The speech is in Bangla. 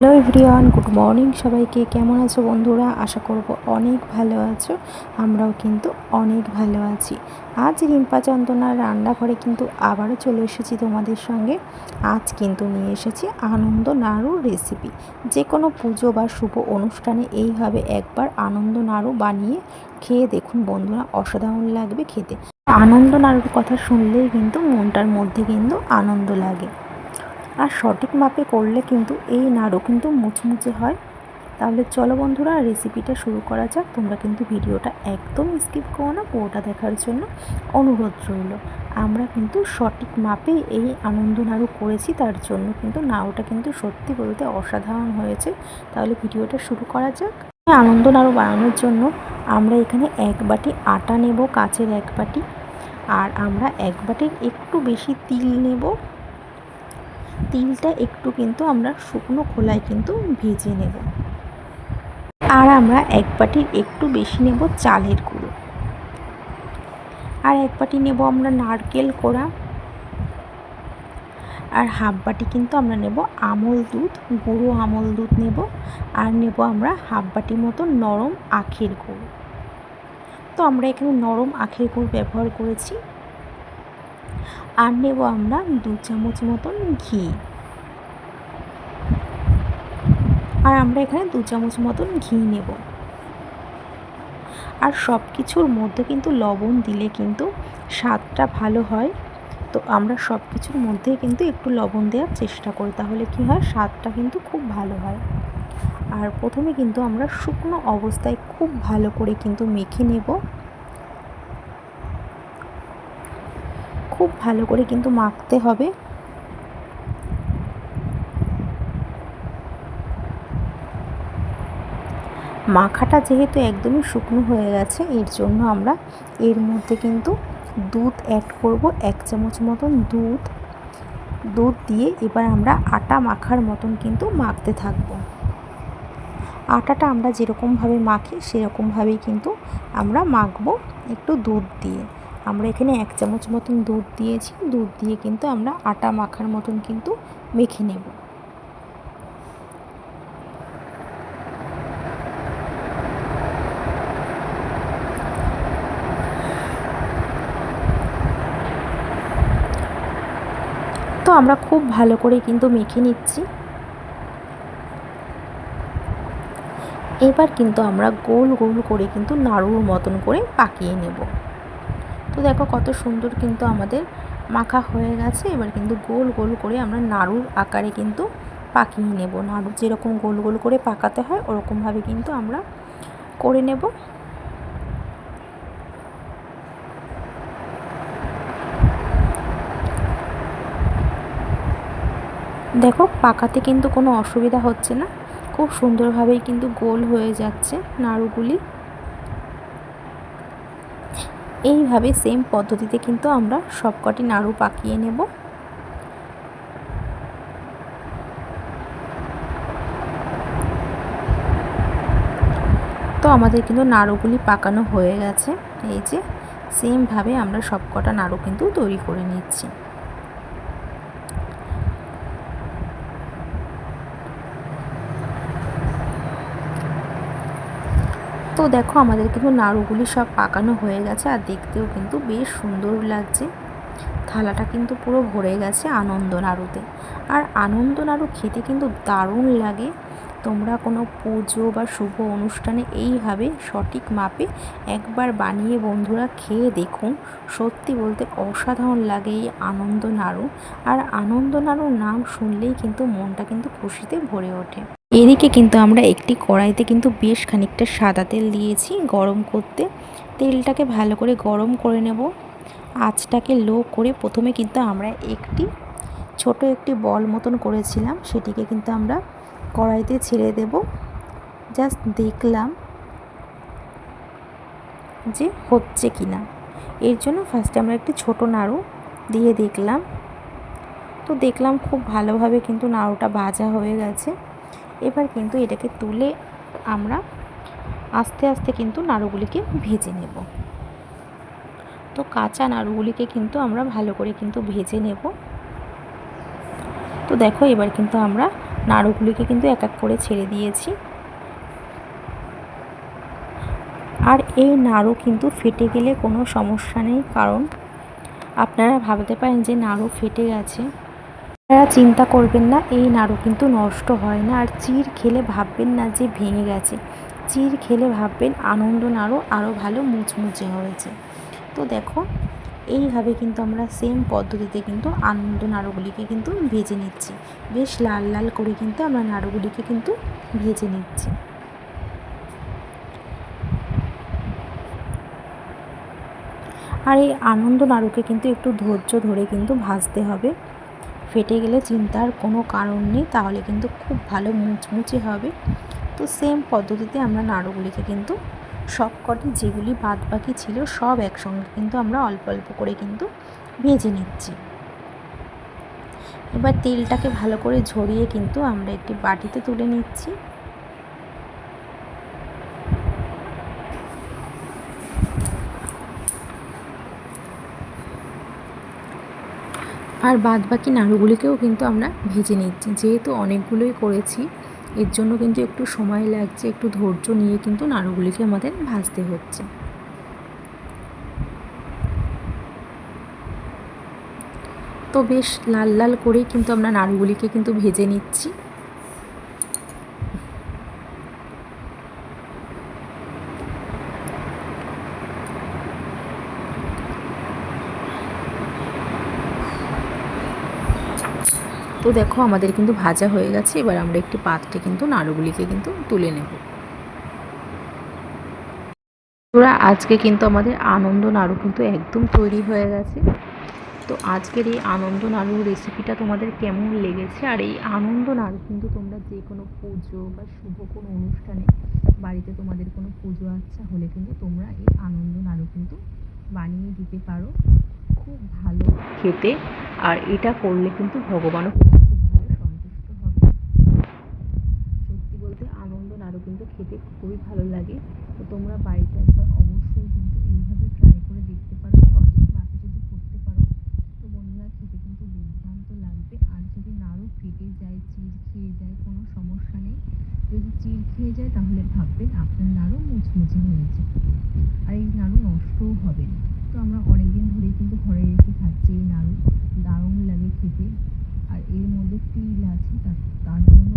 হ্যালো এভরিওয়ান গুড মর্নিং সবাইকে কেমন আছো বন্ধুরা? আশা করব অনেক ভালো আছো, আমরাও কিন্তু অনেক ভালো আছি। আজ রিম্পা চন্দনার রান্নাঘরে কিন্তু আবারও চলে এসেছি তোমাদের সঙ্গে। আজ কিন্তু নিয়ে এসেছি আনন্দ নাড়ু রেসিপি যে কোনো পুজো বা শুভ অনুষ্ঠানে এইভাবে একবার আনন্দ নাড়ু বানিয়ে খেয়ে দেখুন বন্ধুরা, অসাধারণ লাগবে খেতে। আনন্দ নাড়ুর কথা শুনলেই কিন্তু মনটার মধ্যে কিন্তু আনন্দ লাগে। আর সঠিক মাপে করলে কিন্তু এই নাড়ু কিন্তু মুচমুচে হয়। তাহলে চলো বন্ধুরা রেসিপিটা শুরু করা যাক। তোমরা কিন্তু ভিডিওটা একদম স্কিপ করো না, পুরোটা দেখার জন্য অনুরোধ রইল। আমরা কিন্তু সঠিক মাপে এই আনন্দ নাড়ু করেছি, তার জন্য কিন্তু নাড়ুটা কিন্তু সত্যি বলতে অসাধারণ হয়েছে। তাহলে ভিডিওটা শুরু করা যাক। আনন্দ নাড়ু বানানোর জন্য আমরা এখানে এক বাটি আটা নেব, কাচের এক বাটি। আর আমরা এক বাটির একটু বেশি তিল নেব। তিলটা একটু কিন্তু আমরা শুকনো খোলায় কিন্তু ভেজে নেব। আর আমরা এক বাটির একটু বেশি নেব চালের গুঁড়ো। আর এক বাটি নেব আমরা নারকেল কোড়া। আর হাফ বাটি কিন্তু আমরা নেব আমল দুধ, গুঁড়ো আমল দুধ নেব। আর নেব আমরা হাফ বাটি মতো নরম আখের গুড়। তো আমরা এখানে নরম আখের গুড় ব্যবহার করেছি। আর নেব আমরা দু চামচ মতন ঘি। আর আমরা এখানে দু চামচ মতন ঘি নেব। আর সব কিছুর মধ্যে কিন্তু লবণ দিলে কিন্তু স্বাদটা ভালো হয়। তো আমরা সব কিছুর মধ্যে কিন্তু একটু লবণ দেওয়ার চেষ্টা করি, তাহলে কি হয়? স্বাদটা কিন্তু খুব ভালো হয়। আর প্রথমে কিন্তু আমরা শুকনো অবস্থায় খুব ভালো করে কিন্তু মেখে নেব। খুব ভালো করে কিন্তু মাখতে হবে। মাখাটা যেহেতু একদমই শুকনো হয়ে গেছে, এর জন্য আমরা এর মধ্যে কিন্তু দুধ অ্যাড করব, এক চামচ মতন দুধ। দুধ দিয়ে এবার আমরা আটা মাখার মতন কিন্তু মাখতে থাকব। আটাটা আমরা যেরকমভাবে মাখি, সেরকমভাবেই কিন্তু আমরা মাখবো একটু দুধ দিয়ে। আমরা এখানে এক চামচ মতন দুধ দিয়েছি। দুধ দিয়ে কিন্তু আমরা আটা মাখার মতন কিন্তু মেখে নেব। তো আমরা খুব ভালো করে কিন্তু মেখে নিচ্ছি। এবার কিন্তু আমরা গোল গোল করে কিন্তু নাড়ুর মতন করে পাকিয়ে নেব। তো দেখো কত সুন্দর কিন্তু আমাদের মাখা হয়ে গেছে। এবার কিন্তু গোল গোল করে আমরা নাড়ুর আকারে কিন্তু পাকিয়ে নেব। নাড়ু যেরকম গোল গোল করে পাকাতে হয়, ওরকমভাবে কিন্তু আমরা করে নেব। দেখো পাকাতে কিন্তু কোনো অসুবিধা হচ্ছে না। খুব সুন্দরভাবেই কিন্তু গোল হয়ে যাচ্ছে নাড়ুগুলি। এইভাবে সেম পদ্ধতিতে কিন্তু আমরা সবকটি নাড়ু পাকিয়ে নেব। তো আমাদের কিন্তু নাড়ুগুলি পাকানো হয়ে গেছে। এই যে সেমভাবে আমরা সবকটা নাড়ু কিন্তু তৈরি করে নিচ্ছি। তো দেখো আমাদের কিন্তু নাড়ুগুলি সব পাকানো হয়ে গেছে আর দেখতেও কিন্তু বেশ সুন্দর লাগছে। থালাটা কিন্তু পুরো ভরে গেছে আনন্দ নাড়ুতে। আর আনন্দ নাড়ু খেতে কিন্তু দারুণ লাগে। তোমরা কোনো পুজো বা শুভ অনুষ্ঠানে এইভাবে সঠিক মাপে একবার বানিয়ে বন্ধুরা খেয়ে দেখুন। সত্যি বলতে অসাধারণ লাগে এই আনন্দ নাড়ু। আর আনন্দ নাড়ুর নাম শুনলেই কিন্তু মনটা কিন্তু খুশিতে ভরে ওঠে। এদিকে কিন্তু আমরা একটি কড়াইতে কিন্তু বেশ খানিকটা সাদা তেল দিয়েছি গরম করতে। তেলটাকে ভালো করে গরম করে নেব। আঁচটাকে লো করে প্রথমে কিন্তু আমরা একটি ছোট একটি বল মতন করেছিলাম, সেটিকে কিন্তু আমরা কড়াইতে ছেড়ে দেব। জাস্ট দেখলাম যে হচ্ছে কি না এর জন্য ফার্স্টে আমরা একটি ছোট নাড়ু দিয়ে দেখলাম। তো দেখলাম খুব ভালোভাবে কিন্তু নাড়ুটা ভাজা হয়ে গেছে। এবার কিন্তু এটাকে তুলে আমরা আস্তে আস্তে কিন্তু নাড়ুগুলিকে ভেজে নেব। তো কাঁচা নাড়ুগুলিকে কিন্তু আমরা ভালো করে কিন্তু ভেজে নেব। তো দেখো এবার কিন্তু আমরা নাড়ুগুলিকে কিন্তু এক এক করে ছেড়ে দিয়েছি। আর এই নাড়ু কিন্তু ফেটে গেলে কোনো সমস্যা নেই, কারণ আপনারা ভাবতে পারেন যে নাড়ু ফেটে গেছে। আপনারা চিন্তা করবেন না, এই নাড়ু কিন্তু নষ্ট হয় না। আর চির খেলে ভাববেন না যে ভেঙে গেছে। চির খেলে ভাববেন আনন্দ নাড়ু আরও ভালো মুচমুচে হয়েছে। তো দেখো, এইভাবে কিন্তু আমরা সেম পদ্ধতিতে কিন্তু আনন্দ নাড়ুগুলিকে কিন্তু ভেজে নিচ্ছি। বেশ লাল লাল করে কিন্তু আমরা নাড়ুগুলিকে কিন্তু ভেজে নিচ্ছি। আর এই আনন্দ নাড়ুকে কিন্তু একটু ধৈর্য ধরে কিন্তু ভাজতে হবে। ফেটে গেলে চিন্তার কোনো কারণ নেই, তাহলে কিন্তু খুব ভালো মুচমুচে হবে। তো সেম পদ্ধতিতে আমরা নাড়ুগুলিকে কিন্তু সব কটি যেগুলি বাদ বাকি ছিল সব একসঙ্গে কিন্তু আমরা অল্প অল্প করে কিন্তু ভেজে নিচ্ছি। এবার তেলটাকে ভালো করে ঝরিয়ে কিন্তু আমরা একটি বাটিতে তুলে নিচ্ছি। আর বাদ বাকি নাড়ুগুলিকেও কিন্তু আমরা ভেজে নিচ্ছি। যেহেতু অনেকগুলোই করেছি, এর জন্য কিন্তু একটু সময় লাগছে, একটু ধৈর্য নিয়ে কিন্তু নাড়ুগুলিকে আমাদের ভাজতে হচ্ছে। তো বেশ লাল লাল করেই কিন্তু আমরা নাড়ুগুলিকে কিন্তু ভেজে নিচ্ছি। তো দেখো, আমাদের কিন্তু ভাজা হয়ে গেছে। এবার আমরা একটি পাত্রে কিন্তু নাড়ুগুলিকে কিন্তু তুলে নেব। তোরা আজকে কিন্তু আমাদের আনন্দ নাড়ু কিন্তু একদম তৈরি হয়ে গেছে। তো আজকের এই আনন্দ নাড়ু রেসিপিটা তোমাদের কেমন লেগেছে? আর এই আনন্দ নাড়ু কিন্তু তোমরা যে কোনো পুজো বা শুভ কোনো অনুষ্ঠানে বাড়িতে তোমাদের কোনো পুজো আচ্ছা হলে কিন্তু তোমরা এই আনন্দ নাড়ু কিন্তু বানিয়ে দিতে পারো। খুব ভালো খেতে। আর এটা করলে কিন্তু ভগবানও খুব ভালো সন্তুষ্ট হবে সত্যি বলতে আনন্দ কিন্তু খেতে খুবই ভালো লাগে। তো তোমরা বাড়িতে একবার অবশ্যই কিন্তু এইভাবে ট্রাই করে দেখতে পারো, সঠিক মাপে যদি করতে পারো, তো বন্ধুরা খেতে কিন্তু দুর্দান্ত লাগবে। আর যদি নাড়ু ফেটে যায় চির খেয়ে যায়, কোনো সমস্যা নেই। যদি চির খেয়ে যায়, তাহলে ভাববেন আপনার নাড়ু মুচমুচে হয়েছে। আর এই নাড়ু নষ্টও হবে না। তো আমরা অনেক দিন ধরেই কিন্তু ঘরে রেখে খাচ্ছি এই নাড়ু। দারুণ লাগে খেতে। আর এর মধ্যে তিল আছে তার জন্য